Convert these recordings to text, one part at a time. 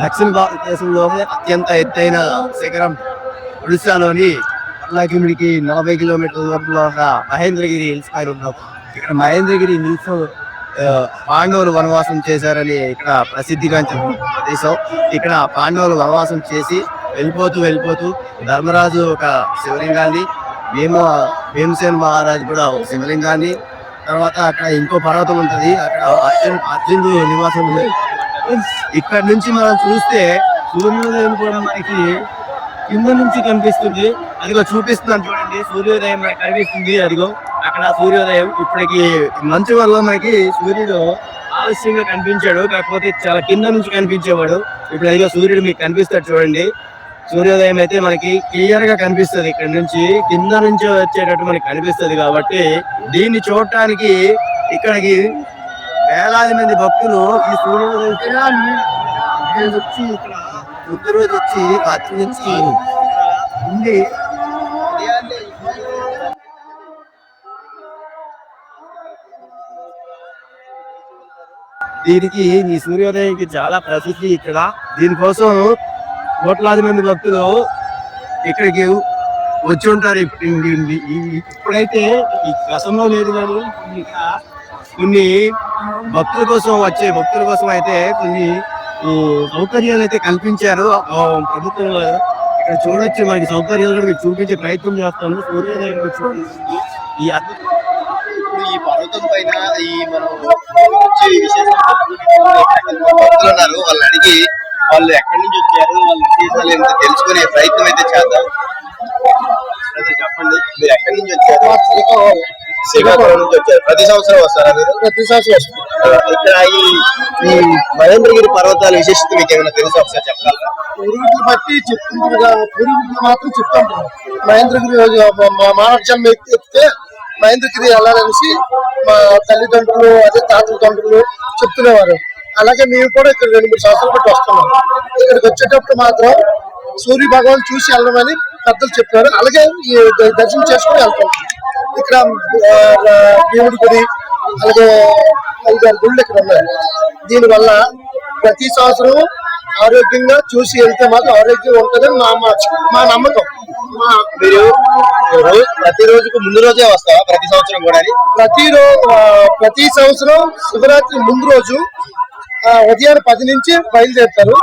దక్షిణ భారతదేశంలో అత్యంత ఎత్తైన శిఖరం ఒడిశాలోని పర్లాకిమిడికి నలభై కిలోమీటర్ల దూరంలో ఉన్న మహేంద్రగిరి హిల్స్ పైన ఉన్నాం ఇక్కడ మహేంద్రగిరి హిల్స్ పాండవులు వనవాసం చేశారని ఇక్కడ ప్రసిద్ధిగాంచిన ప్రదేశం. ఇక్కడ పాండవులు వనవాసం చేసి వెళ్ళిపోతూ వెళ్ళిపోతూ ధర్మరాజు ఒక శివలింగాన్ని భీమ భీమసేన మహారాజు కూడా శివలింగాన్ని తర్వాత అక్కడ ఇంకో పర్వతం ఉంటది. అక్కడ అర్జునుడు నివాసం ఉంది. ఇక్కడ నుంచి మనం చూస్తే సూర్యోదయం కూడా మనకి కింద నుంచి కనిపిస్తుంది. అదిగో చూపిస్తున్నాను చూడండి. సూర్యోదయం కనిపిస్తుంది. అదిగో అక్కడ సూర్యోదయం. ఇప్పటికి మంచు వల్ల మనకి సూర్యుడు ఆలస్యంగా కనిపించాడు. కాకపోతే చాలా కింద నుంచి కనిపించేవాడు. ఇప్పుడు అదిగో సూర్యుడు మీకు కనిపిస్తాడు చూడండి. సూర్యోదయం అయితే మనకి క్లియర్గా కనిపిస్తుంది. ఇక్కడ నుంచి కింద నుంచి వచ్చేటట్టు మనకి కనిపిస్తుంది కాబట్టి దీన్ని చూడటానికి ఇక్కడికి వేలాది మంది భక్తులు ఈ సూర్యోదయాన్ని వచ్చి ఇక్కడ వచ్చి రాత్రి నుంచి ఉండి దీనికి ఈ సూర్యోదయానికి చాలా ప్రసిద్ధి ఇక్కడ. దీనికోసం కోట్లాది మంది భక్తులు ఇక్కడికి వచ్చి ఉంటారు ఇప్పుడైతే ఈ గతంలో లేదు కానీ ఇంకా కొన్ని భక్తుల కోసం వచ్చే భక్తుల కోసం అయితే కొన్ని సౌకర్యాలు అయితే కల్పించారు ప్రభుత్వం ఇక్కడ చూడొచ్చు మనకి సౌకర్యాలు కూడా చూపించే ప్రయత్నం చేస్తాను సూర్యోదయం ఈ ఈ పర్వతం పైన ఈ మనం ఉన్నారు వాళ్ళని అడిగి వాళ్ళు ఎక్కడి నుంచి వచ్చారు వాళ్ళ విశేషాలు ఏంటో తెలుసుకునే ప్రయత్నం అయితే చేద్దాం. చెప్పండి. మీరు ఎక్కడి నుంచి వచ్చారు? శ్రీకాకుళం నుంచి వచ్చారు. ప్రతి సంవత్సరం వస్తారా మీరు? ప్రతి సంవత్సరం ఇక్కడ ఈ ఈ మహేంద్రగిరి పర్వతాల విశేషత మీకు ఏమైనా తెలుసు? ఒకసారి చెప్పగలరా? పూర్వీకులు బట్టి చెప్తుంటారు పూర్వీకులు మాత్రం చెప్తుంటారు. మహేంద్రగిరి మానవ ఎక్కితే మహేంద్రగిరి వెళ్ళాలనేసి మా తల్లిదండ్రులు అదే తాతల తండ్రులు చెప్తునేవారు అలాగే మేము కూడా ఇక్కడ రెండు మూడు సంవత్సరాలు బట్టి వస్తున్నాం. ఇక్కడికి వచ్చేటప్పుడు మాత్రం సూర్య భగవాన్ చూసి వెళ్ళమని పెద్దలు చెప్పారు. అలాగే దర్శనం చేసుకుని వెళ్తాం. ఇక్కడ దేవుడి గుడి అలాగే ఐదారు గుళ్ళు ఇక్కడ ఉన్నాయి. దీనివల్ల ప్రతి సంవత్సరం ఆరోగ్యంగా చూసి వెళ్తే మాత్రం ఆరోగ్యం ఉంటుందని మా మా- మా నమ్మకం. మా మీరు ప్రతి రోజుకు ముందు రోజే వస్తావా? ప్రతి సంవత్సరం కూడా ప్రతి ప్రతి సంవత్సరం శివరాత్రి ముందు రోజు ఆ, పది నుంచి బయలుదేరుతారు.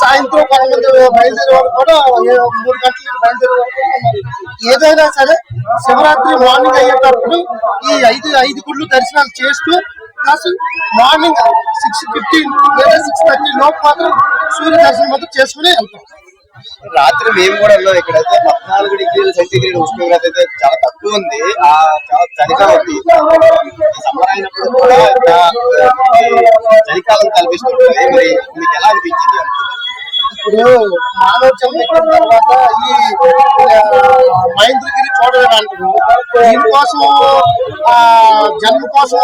సాయంత్రం కొంతమంది బయలుదేరే వరకు కూడా మూడు గంటల నుంచి బయలుదేరే వరకు ఏదైనా సరే శివరాత్రి మార్నింగ్ అయ్యేటప్పుడు ఈ ఐదు ఐదు గుళ్ళు దర్శనాలు చేస్తూ ప్లస్ మార్నింగ్ సిక్స్ ఫిఫ్టీన్ లేదా సిక్స్ థర్టీ లోపు మాత్రం సూర్య దర్శనం మాత్రం చేసుకుని వెళ్తాం. రాత్రి మేము కూడా వెళ్ళాం. ఇక్కడ అయితే పద్నాలుగు డిగ్రీల సెంటీగ్రేడ్ ఉష్ణోగ్రత అయితే చాలా తక్కువ ఉంది. ఆ చాలా చలికాలం ఉంది. సమ్మర్ అయినప్పుడు కూడా చలికాలం కల్పిస్తుంది మరి మీకు ఎలా అనిపించింది? ఇప్పుడు మానవ జన్మ తర్వాత ఈ మహేంద్రగిరి చూడడానికి దీనికోసం జన్మ కోసం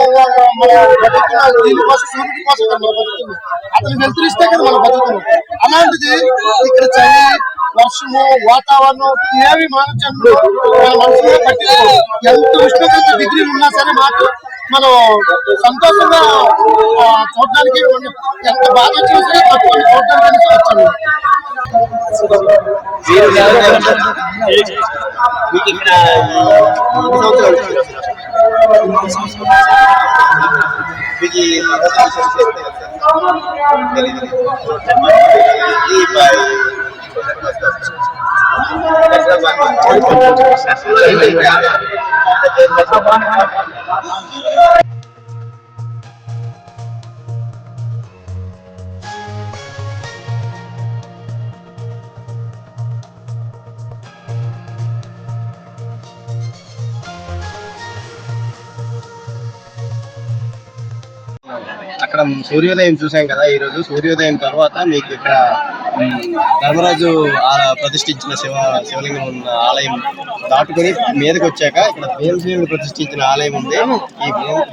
మనం బతుకుతున్నాం దీనికోసం సూర్యుడి కోసం మనం బతుకుతున్నాం. అతను వెలుతురిస్తే కదా మనం బతుకుతున్నాం. అలాంటిది ఇక్కడ చలి వర్షము వాతావరణం ఏవి మానవ చంద్రుడు మన మనసులో పట్టించుకో ఎంత ఉష్ణోగ్రత డిగ్రీలు ఉన్నా సరే మాకు మనం సంతోషంగా చూడడానికి ఎంత బాధ చూసినా సరే తప్పకుండా చూడడానికి వచ్చాము. మీరు ఎలా మీకు అక్కడ సూర్యోదయం చూసాం కదా ఈరోజు సూర్యోదయం తర్వాత మీకు ఇక్కడ ధర్మరాజు ఆ- ప్రతిష్ఠించిన శివ శివలింగం ఉన్న ఆలయం దాటుకొని మీదకి వచ్చాక ఇక్కడ భీమసేనుడు ప్రతిష్ఠించిన ఆలయం ఉంది. ఈ భీమ-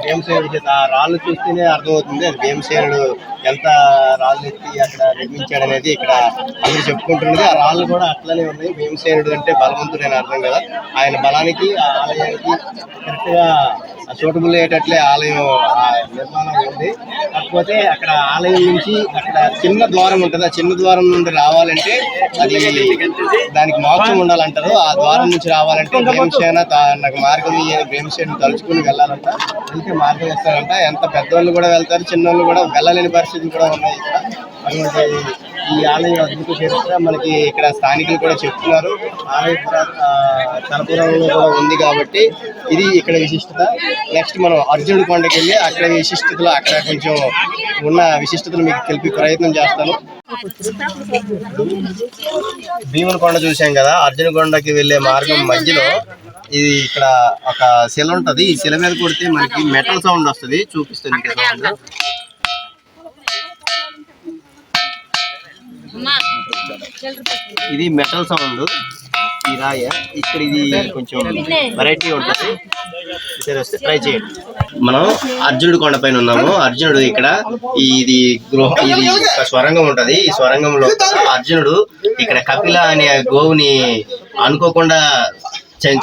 చేత ఆ రాళ్ళు చూస్తేనే అర్థమవుతుంది. అది భీమసేనుడు ఎంత రాళ్ళు ఎత్తి అక్కడ నిర్మించాడు అనేది ఇక్కడ అందరూ చెప్పుకుంటున్నది. ఆ రాళ్ళు కూడా అట్లనే ఉన్నాయి. భీమసేనుడు అంటే బలవంతుడైన అర్థం కదా. ఆయన బలానికి ఆ ఆలయానికి కరెక్ట్గా సూటబుల్ అయ్యేటట్లే ఆలయం నిర్మాణం ఉంది. కాకపోతే అక్కడ ఆలయం నుంచి అక్కడ చిన్న ద్వారం ఉంటుంది. ఆ చిన్న ద్వారం నుండి రావాలంటే అది దానికి మోక్షం ఉండాలంటారు. ఆ ద్వారం నుంచి రావాలంటే భీమసేన నాకు మార్గం ఇయ్యని భీమసేన తలుచుకుని వెళ్ళాలంట. వెళ్తే మార్గం ఇస్తారంట. ఎంత పెద్దవాళ్ళు కూడా వెళ్తారు చిన్నవాళ్ళు కూడా వెళ్ళలేని పరిస్థితులు కూడా ఉన్నాయి ఇక్కడ. ఈ ఆలయం అద్భుత చరిత్ర మనకి ఇక్కడ స్థానికులు కూడా చెప్తున్నారు. ఆలయ తలపురంలో కూడా ఉంది కాబట్టి ఇది ఇక్కడ విశిష్టత. నెక్స్ట్ మనం అర్జునుడి కొండకి వెళ్ళి అక్కడ విశిష్టతలు అక్కడ కొంచెం ఉన్న విశిష్టతలు మీకు తెలిపి ప్రయత్నం చేస్తాను. భీముని కొండ చూసాం కదా అర్జున కొండకి వెళ్ళే మార్గం మధ్యలో ఇది ఇక్కడ ఒక శిల ఉంటది. ఈ శిల మీద కొడితే మనకి మెటల్ సౌండ్ వస్తుంది. చూపిస్తుంది ఇంకా సౌండ్ ఇది మెటల్ సౌండ్. ఈ రాయ. ఇక్కడ ఇది కొంచెం వెరైటీ ఉంటుంది. సరే వస్తే ట్రై చేయండి. మనం అర్జునుడి కొండ పైన ఉన్నాము. అర్జునుడు ఇక్కడ ఇది గృహ ఇది ఒక స్వరంగం ఉంటది. ఈ స్వరంగంలో అర్జునుడు ఇక్కడ కపిల అనే గోవుని అనుకోకుండా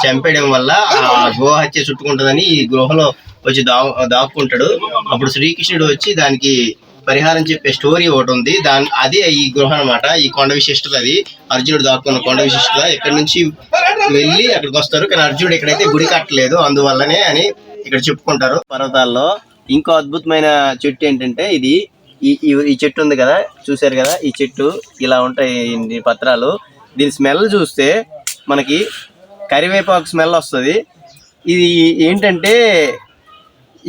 చంపేయడం వల్ల ఆ గో హత్య చుట్టుకుంటుందని ఈ గృహలో వచ్చి దా దాక్కుంటాడు. అప్పుడు శ్రీకృష్ణుడు వచ్చి దానికి పరిహారం చెప్పే స్టోరీ ఒకటి ఉంది. దాని అదే ఈ గృహ అన్నమాట. ఈ కొండ విశిష్టత అది. అర్జునుడు దాక్కున్న కొండ విశిష్టత. ఇక్కడ నుంచి వెళ్ళి అక్కడికి వస్తారు. కానీ అర్జునుడు ఇక్కడైతే గుడి కట్టలేదు అందువల్లనే అని ఇక్కడ చెప్పుకుంటారు. పర్వతాల్లో ఇంకో అద్భుతమైన చెట్టు ఏంటంటే ఇది. ఈ ఈ- చెట్టు ఉంది కదా. చూశారు కదా? ఈ చెట్టు ఇలా ఉంటాయి పత్రాలు. దీని స్మెల్ చూస్తే మనకి కరివేపాకు స్మెల్ వస్తుంది. ఇది ఏంటంటే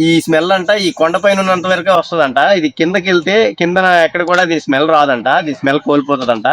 ఈ స్మెల్ అంట ఈ కొండపైన ఉన్నంత వరకే వస్తుందంట. ఇది కిందకి వెళ్తే కింద ఎక్కడ కూడా దీని స్మెల్ రాదంట. దీని స్మెల్ కోల్పోతుందంట.